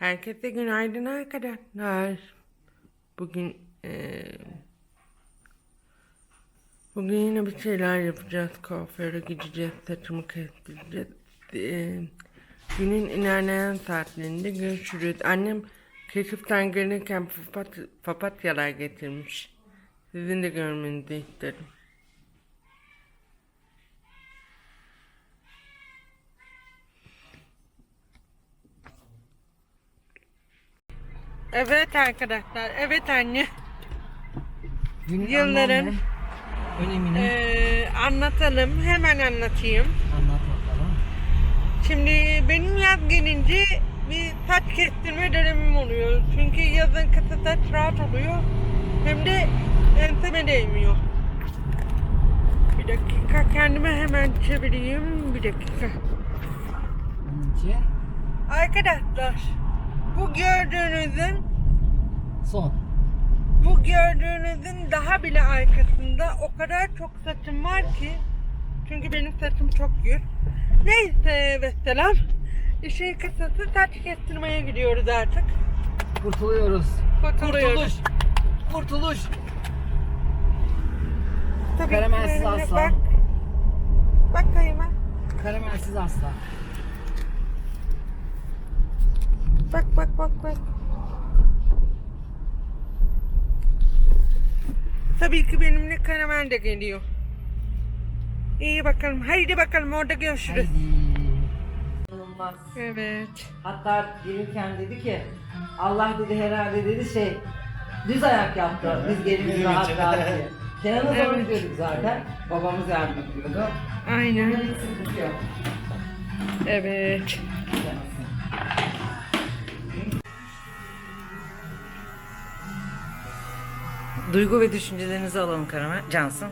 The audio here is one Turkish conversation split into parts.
Herkese günaydın arkadaşlar. Bugün eee, bugün yine bir şeyler yapacağız. Kuaföre gideceğiz. Saçımı kestireceğiz. Eee, günün ilerleyen saatlerinde görüşürüz. Annem keşiften gelirken papat, papatyalar getirmiş. Sizin de görmenizi isterim. Evet arkadaşlar. Evet anne. Günün Yılların önemini eee, anlatalım. Hemen anlatayım. anlat bakalım. Şimdi benim yaz gelince bir saç kestirme dönemim oluyor. Çünkü yazın kısa saç rahat oluyor. Hem de enseme değmiyor. Bir dakika kendime hemen çevireyim. Bir dakika. İçin Arkadaşlar bu gördüğünüzün son. bu gördüğünüzün daha bile arkasında o kadar çok saçım var ki çünkü benim saçım çok gür. Neyse vesselam. İşin kısası saç kestirmeye gidiyoruz artık. Kurtuluyoruz. Kurtuluyoruz. Kurtuluş. Kurtuluş. Tabii Karamelsiz asla. Bak. Bak kayıma. Karamelsiz asla. Bak bak bak bak. Tabii ki benimle karamel de geliyor. İyi bakalım. Haydi bakalım orada görüşürüz. İnanılmaz. Evet. Hatta gelirken dedi ki Allah dedi herhalde dedi şey düz ayak yaptı. Biz gelince rahat rahat diye. Kenan'a Evet. diyorduk zaten. Babamız yardım ediyordu. Aynen. Evet. Duygu ve düşüncelerinizi alalım Karamel. Cansın.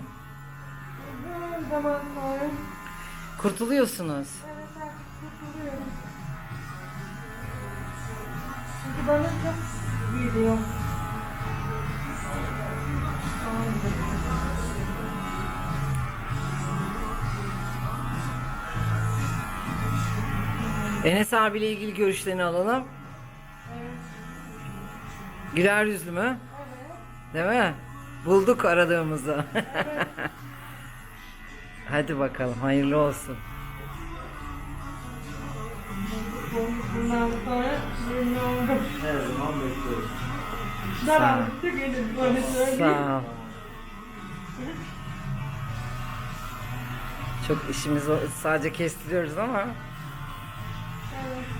Zaman sonra Kurtuluyorsunuz. evet artık kurtuluyorum. Çünkü bana çok geliyor. Enes abiyle ilgili görüşlerini alalım. Güler yüzlü mü? Değil mi? Bulduk aradığımızı. Hadi bakalım hayırlı olsun. Sağ ol. Çok işimiz sadece kestiriyoruz ama Güzel.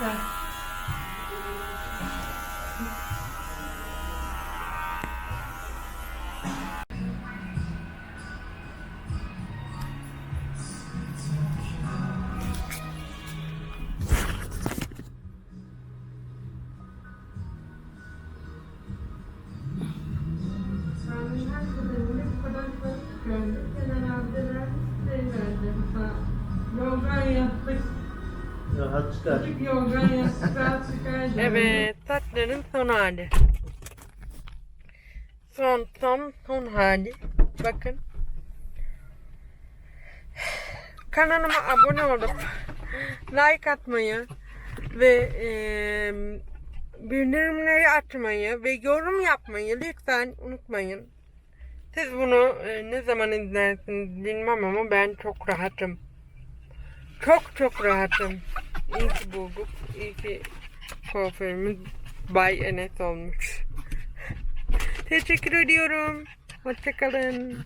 Ben Rahat çıkar. Evet, saçların son hali. Son, son, son hali. Bakın. Kanalıma abone olup like atmayı ve eee bildirimleri açmayı ve yorum yapmayı lütfen unutmayın. Siz bunu e, ne zaman izlersiniz bilmem ama ben çok rahatım. Çok çok rahatım. İyi ki bulduk. İyi ki kuaförümüz Bay Enes olmuş. Teşekkür ediyorum. Hoşçakalın.